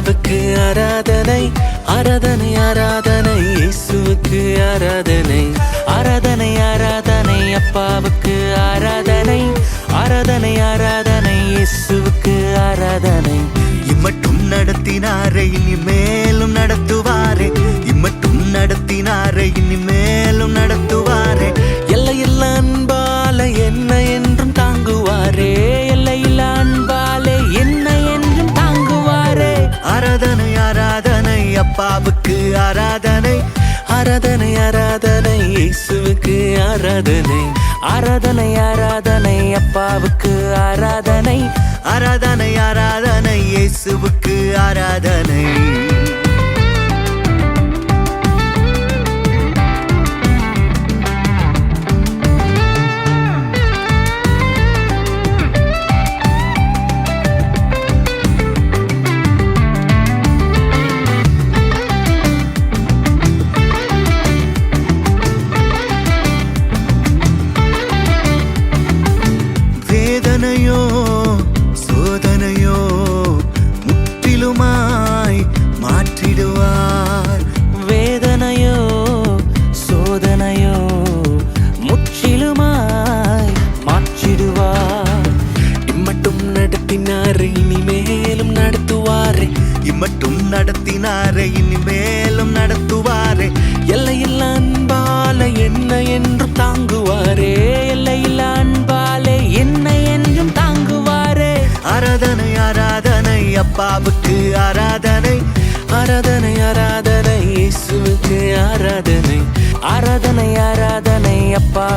அப்பாவுக்கு ஆராதனை ஆராதனை ஆராதனை இயேசுவுக்கு ஆராதனை. ஆராதனை ஆராதனை அப்பாவுக்கு ஆராதனை. ஆராதனை ஆராதனை இயேசுவுக்கு ஆராதனை. இம்மட்டும் நடத்தினாரே இனி மேலும் நடத்துவாரே. இம்மட்டும் நடத்தினாரே இனி ஆராதனை ஆராதனை அப்பாவுக்கு ஆராதனை. ஆராதனை ஆராதனை இயேசுவுக்கு ஆராதனை. ஆராதனை ஆராதனை அப்பாவுக்கு ஆராதனை. ஆராதனை ஆராதனை இயேசுவுக்கு ஆராதனை. ஆராதனை அப்பாவுக்கு ஆராதனை. ஆராதனை ஆராதனை இயேசுவுக்கு ஆராதனை. ஆராதனை ஆராதனை அப்பா.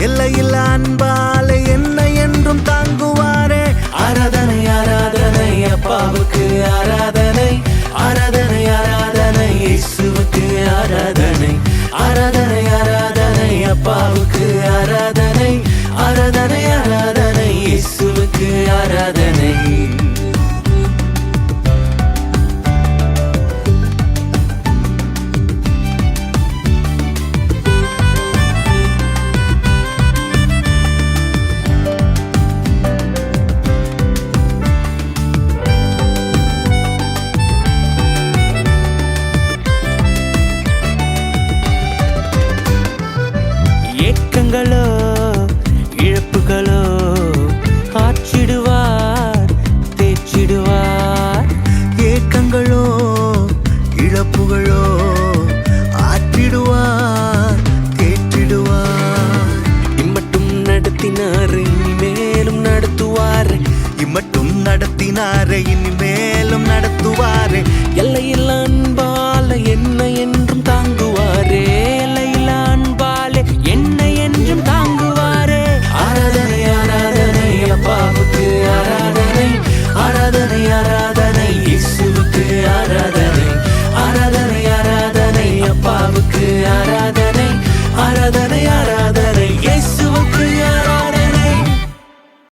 தாங்குவாரே எல்லையில் அன்பாலே என்ன என்றும் தாங்குவாரே. ஆராதனை ஆராதனை அப்பாவுக்கு ஆராதனை. ஆராதனை ஆராதனை இயேசுவுக்கு ஆராதனை. நடத்தினாரே இனிமேலும் நடத்துவாரே. எல்லையில் அன்பால என்னை